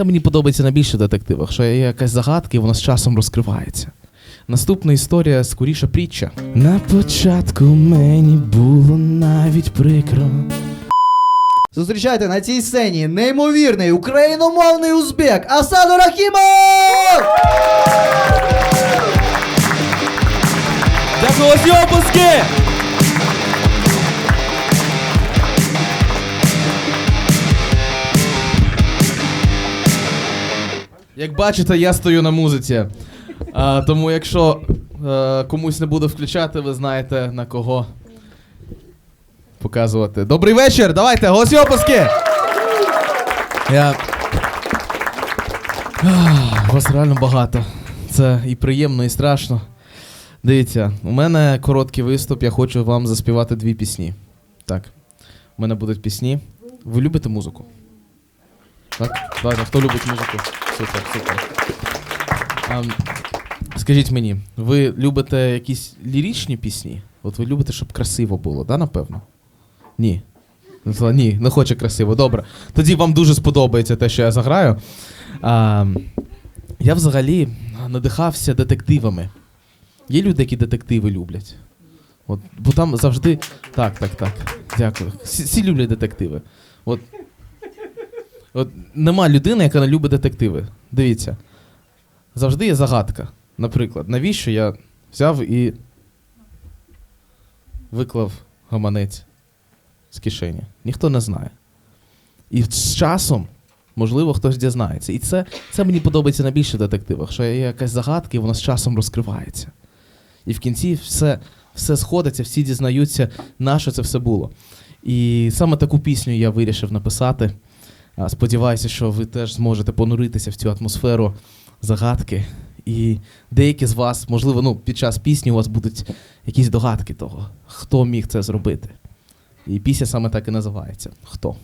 Це мені подобається найбільше в детективах, що є якась загадка і вона з часом розкривається. Наступна історія скоріше притча. На початку мені було навіть прикро. Зустрічайте на цій сцені неймовірний україномовний узбек Асаду Рахімов! Дякую, ось опуски! Як бачите, я стою на музиці. А, тому якщо е, комусь не буду включати, ви знаєте на кого показувати. Добрий вечір! Давайте, голосі опуски! Я... Вас реально багато. Це і приємно, і страшно. Дивіться, у мене короткий виступ, я хочу вам заспівати дві пісні. Так. У мене будуть пісні. Ви любите музику? Так? Давайте, хто любить музику? Супер, супер. А, скажіть мені, ви любите якісь ліричні пісні? От ви любите, щоб красиво було, да, напевно? Ні. Ні, не хоче красиво. Добре. Тоді вам дуже сподобається те, що я заграю. А, я взагалі надихався детективами. Є люди, які детективи люблять. От, бо там завжди. Так, так, так. Дякую. Всі люблять детективи. От, от нема людини, яка не любить детективи. Дивіться. Завжди є загадка. Наприклад, навіщо я взяв і виклав гаманець з кишені? Ніхто не знає. І з часом, можливо, хтось дізнається. І це, це мені подобається найбільше в детективах, що є якась загадка, і вона з часом розкривається. І в кінці все, все сходиться, всі дізнаються, на що це все було. І саме таку пісню я вирішив написати. Сподіваюся, що ви теж зможете понуритися в цю атмосферу загадки. І деякі з вас, можливо, ну, під час пісні у вас будуть якісь догадки того, хто міг це зробити. І пісня саме так і називається Хто?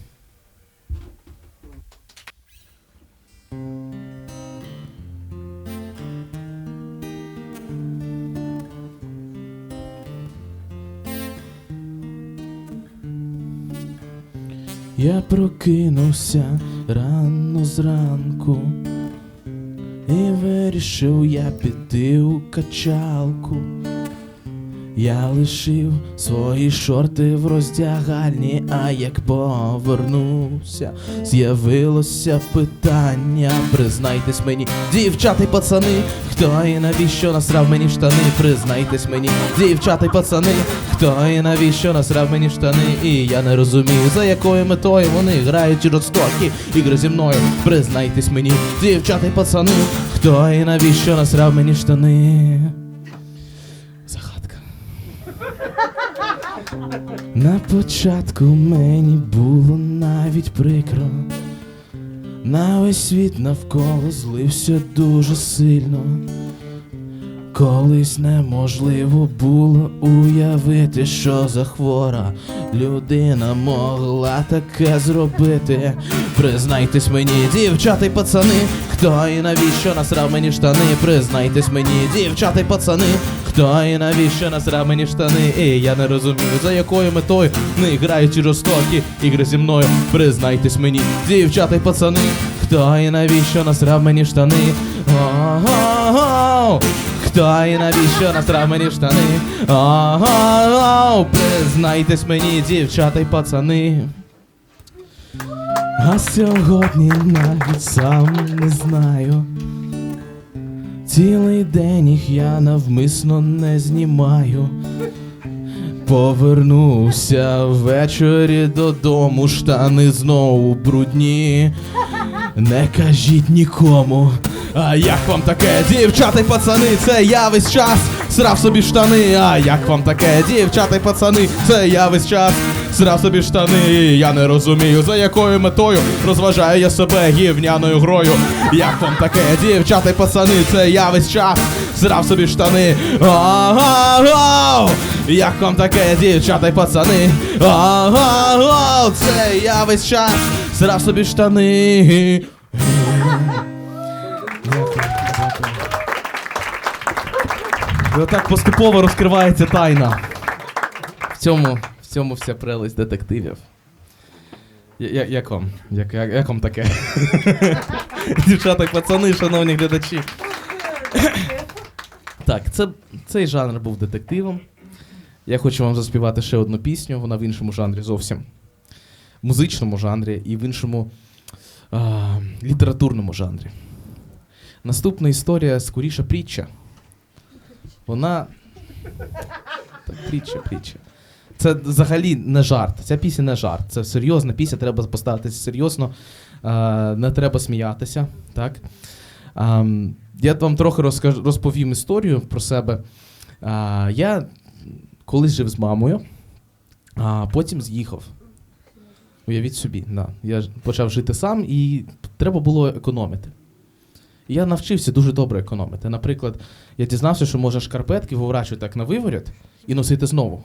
Я прокинувся рано зранку і вирішив я піти у качалку. Я лишив свої шорти в роздягальні, а як повернувся, з'явилося питання. Признайтесь мені, дівчата й пацани, хто і навіщо насрав мені штани? Признайтесь мені, дівчата й пацани, хто і навіщо насрав мені штани? І я не розумію, за якою метою вони грають жорстокі ігри зі мною. Признайтесь мені, дівчата й пацани, хто і навіщо насрав мені штани? На початку мені було навіть прикро. На весь світ навколо злився дуже сильно. Колись неможливо було уявити, що за хвора людина могла таке зробити. Признайтесь мені, дівчата й пацани, хто і навіщо насрав мені штани? Признайтесь мені, дівчата й пацани, хто і навіщо насрав мені штани? І я не розумію, за якою метою не грають жорстокі ігри зі мною. Признайтесь мені, дівчата й пацани, хто і навіщо насрав мені штани? О-го-го! Хто і навіщо насрав мені штани? Ого, признайтесь мені, дівчата й пацани. А сьогодні навіть сам не знаю. Цілий день їх я навмисно не знімаю. Повернувся ввечері додому, штани знову брудні. Не кажіть нікому. А як вам таке, дівчата й пацани, це я весь час срав собі штани. А як вам таке, дівчата й пацани, це я весь час срав собі штани. Я не розумію, за якою метою розважаю я себе гівняною грою. Як вам таке, дівчата й пацани, це я весь час срав собі штани. Ага, як вам таке, дівчата й пацани? Ага, це я весь час срав собі штани. І отак поступово розкривається тайна. В цьому, в цьому вся прелесть детективів. Я- Як вам? Як, як, як вам таке? Дівчата, пацани, шановні глядачі. Так, це, цей жанр був детективом. Я хочу вам заспівати ще одну пісню, вона в іншому жанрі зовсім. В музичному жанрі і в іншому а, літературному жанрі. Наступна історія скоріше притча. Вона. Притча, притча. Це взагалі не жарт. Ця пісня не жарт. Це серйозна пісня, треба поставитися серйозно. Е, не треба сміятися. Так? Ем, я вам трохи розкажу, розповім історію про себе. Е, я колись жив з мамою, а потім з'їхав. Уявіть собі, да. я почав жити сам і треба було економити. Я навчився дуже добре економити. Наприклад, я дізнався, що можна шкарпетки виворачувати так на виворіт і носити знову.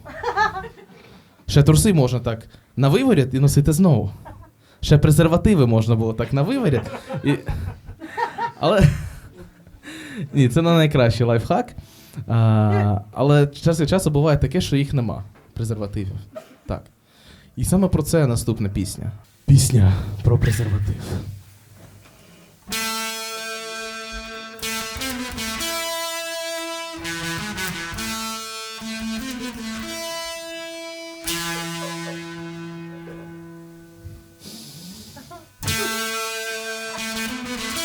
Ще труси можна так на виворіт і носити знову. Ще презервативи можна було так на виворіт. І... Але. Ні, це не найкращий лайфхак. А, але час від часу буває таке, що їх нема. Презервативів. Так. І саме про це наступна пісня. Пісня про презерватив. Thank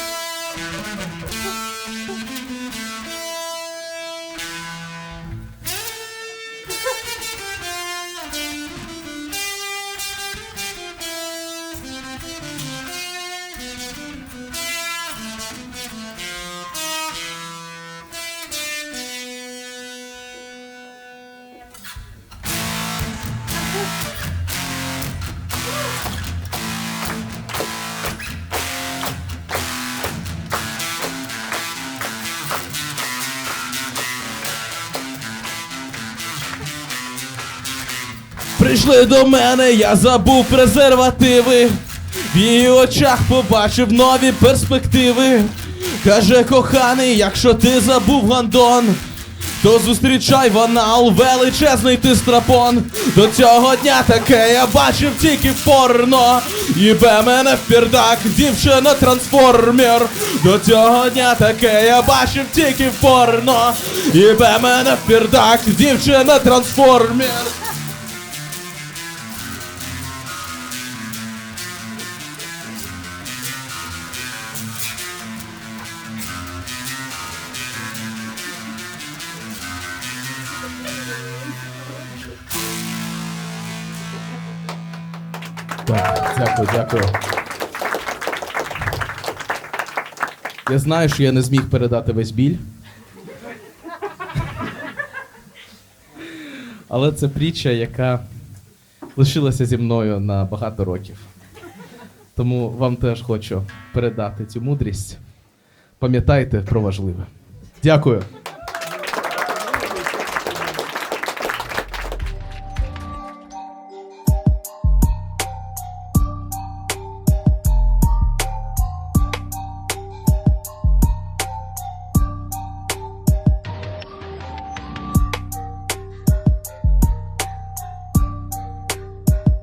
you. Прийшли до мене, я забув презервативи. В її очах побачив нові перспективи. Каже, коханий, якщо ти забув гандон, то зустрічай в анал величезний ти страпон. До цього дня таке я бачив тільки порно. Їбе мене в пірдак, дівчина трансформер. До цього дня таке я бачив тільки порно. Їбе мене в пірдак, дівчина трансформер. Так, дякую, дякую. Я знаю, що я не зміг передати весь біль. Але це притча, яка лишилася зі мною на багато років. Тому вам теж хочу передати цю мудрість. Пам'ятайте про важливе. Дякую.